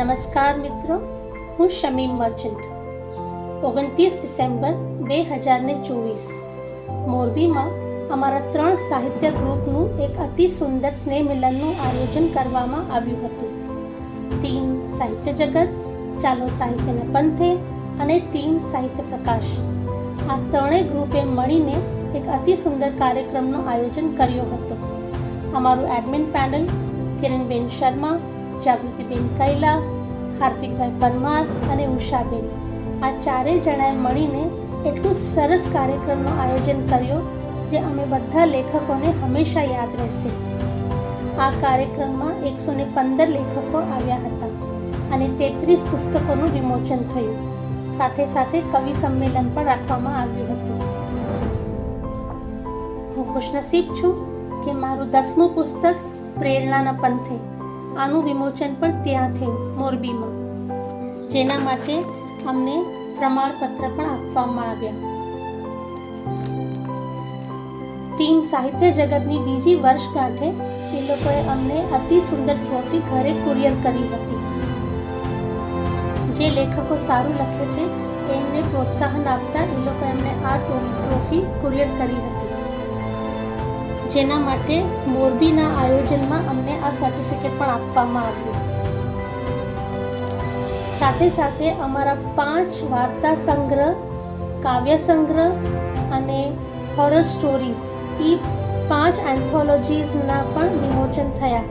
નમસ્કાર મિત્રો, હું શમીમ મર્ચન્ટ. ઓગણત્રીસ ડિસેમ્બર બે હજાર ને ચોવીસ. મોરબીમાં અમારા ત્રણ સાહિત્ય ગ્રુપનું એક અતિ સુંદર સ્નેહ મિલનનું આયોજન કરવામાં આવ્યું હતું. ટીમ સાહિત્ય જગત, ચાલો સાહિત્યના પંથે અને ટીમ સાહિત્ય પ્રકાશ. આ ત્રણેય ગ્રુપે મળીને એક અતિ સુંદર કાર્યક્રમનું આયોજન કર્યું હતું. અમારું એડમિન પેનલ કિરણબેન શર્મા જાગૃતિબેન કૈલા હાર્દિકભાઈ પરમાર અને ઉષાબેન આ ચારેય જણાએ મળીને એટલું સરસ કાર્યક્રમનું આયોજન કર્યું જે અમે બધા લેખકોને હંમેશા યાદ રહેશે. આ કાર્યક્રમમાં એકસો ને પંદર લેખકો આવ્યા હતા અને તેત્રીસ પુસ્તકોનું વિમોચન થયું. સાથે સાથે કવિ સંમેલન પણ રાખવામાં આવ્યું હતું. હું ખુશનસીબ છું કે મારું દસમું પુસ્તક પ્રેરણાના પંથે આનું વિમોચન પણ ત્યાં થયું મોરબીમાં. જેના માટે અમને પ્રમાણપત્ર પણ આપવામાં આવ્યા. ટીમ સાહિત્ય જગતની બીજી વર્ષગાંઠે એ લોકોએ અમને અતિ સુંદર ટ્રોફી ઘરે કુરિયર કરી હતી. જે લેખકો સારું લખે છે, એમને પ્રોત્સાહન આપતા એ લોકો એમને આ ટ્રોફી કુરિયર કરી હતી. જેના માટે મોરબીના આયોજનમાં અમને આ સર્ટિફિકેટ પણ આપવામાં આવ્યું. સાથે સાથે અમારા પાંચ વાર્તા સંગ્રહ, કાવ્ય સંગ્રહ અને હોરર સ્ટોરીઝ એ પાંચ એન્થોલોજીઝના પણ વિમોચન થયા.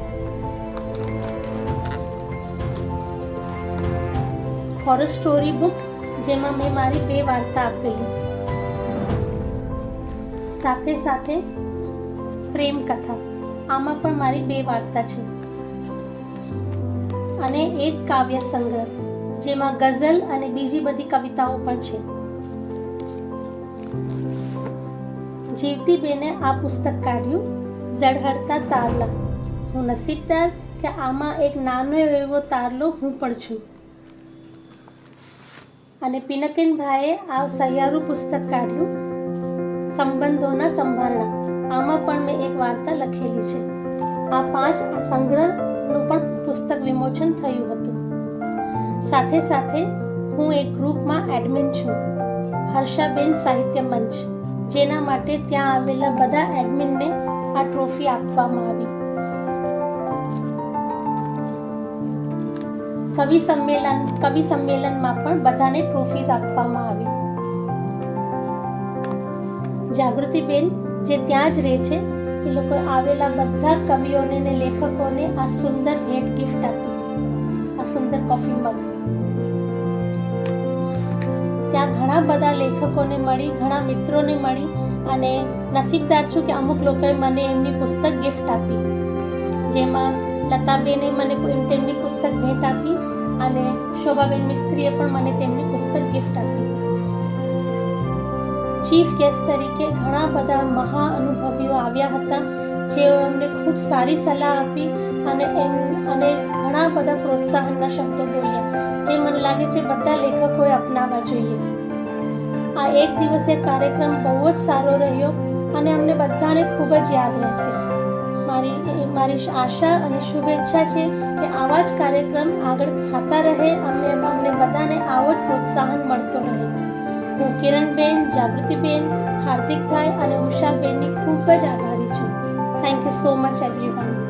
હોરર સ્ટોરી બુક જેમાં મેં મારી બે વાર્તા આપેલી. સાથે સાથે પ્રેમ કથા. આમાં પણ મારી બે વાર્તા છે. અને એક કાવ્ય સંગ્રહ, જેમાં ગઝલ અને બીજી બધી કવિતાઓ પણ છે. જીવતીબેને આ પુસ્તક કાઢ્યું, ઝળહળતા તારલા. હું નસીબદાર કે આમાં એક નાનો એવો તારલો હું પણ છું. અને પિનકિનભાઈએ આ સહિયારું પુસ્તક કાઢ્યું, સંબંધોના સંભારણા. આમાં પણ એક વાર્તા લખેલી છે. આ પાંચ સંગ્રહનું પણ પુસ્તક વિમોચન થયું હતું. સાથે સાથે હું એક ગ્રુપમાં એડમિન છું. હર્ષાબેન સાહિત્ય મંચ, જેના માટે ત્યાં આવેલા બધા એડમિનને આ ટ્રોફી આપવામાં આવી. કવિ સંમેલન, કવિ સંમેલનમાં પણ બધાને ટ્રોફીઝ આપવામાં આવી. જાગૃતિબેન, જે ત્યાં જ રહે છે એ લોકો આવેલા બધા કવિઓને ને લેખકોને આ સુંદર ભેટ ગિફ્ટ આપી. આ સુંદર કોફી મગ ત્યાં ઘણા બધા લેખકોને મળી, ઘણા મિત્રોને મળી અને નસીબદાર છું કે અમુક લોકોએ મને એમની પુસ્તક ગિફ્ટ આપી. જેમાં લતાબેને મને તેમની પુસ્તક ભેટ આપી અને શોભાબેન મિસ્ત્રીએ પણ મને તેમની પુસ્તક ચીફ ગેસ્ટ તરીકે ઘણા બધા મહા અનુભવીઓ આવ્યા હતા. જેઓ અમને ખૂબ સારી સલાહ આપી અને એમ, અને ઘણા બધા પ્રોત્સાહનના શબ્દો બોલ્યા. જે મને લાગે છે બધા લેખકોએ અપનાવવા જોઈએ. આ એક દિવસીય કાર્યક્રમ બહુ જ સારો રહ્યો અને અમને બધાને ખૂબ જ યાદ રહેશે. મારી મારી આશા અને શુભેચ્છા છે કે આવા જ કાર્યક્રમ આગળ થતા રહે અને અમને બધાને આવો જ પ્રોત્સાહન મળતો રહે. હું કિરણબેન, જાગૃતિબેન, હાર્દિકભાઈ અને ઉષાબેનની ખૂબ જ આભારી છું. Thank you so much everyone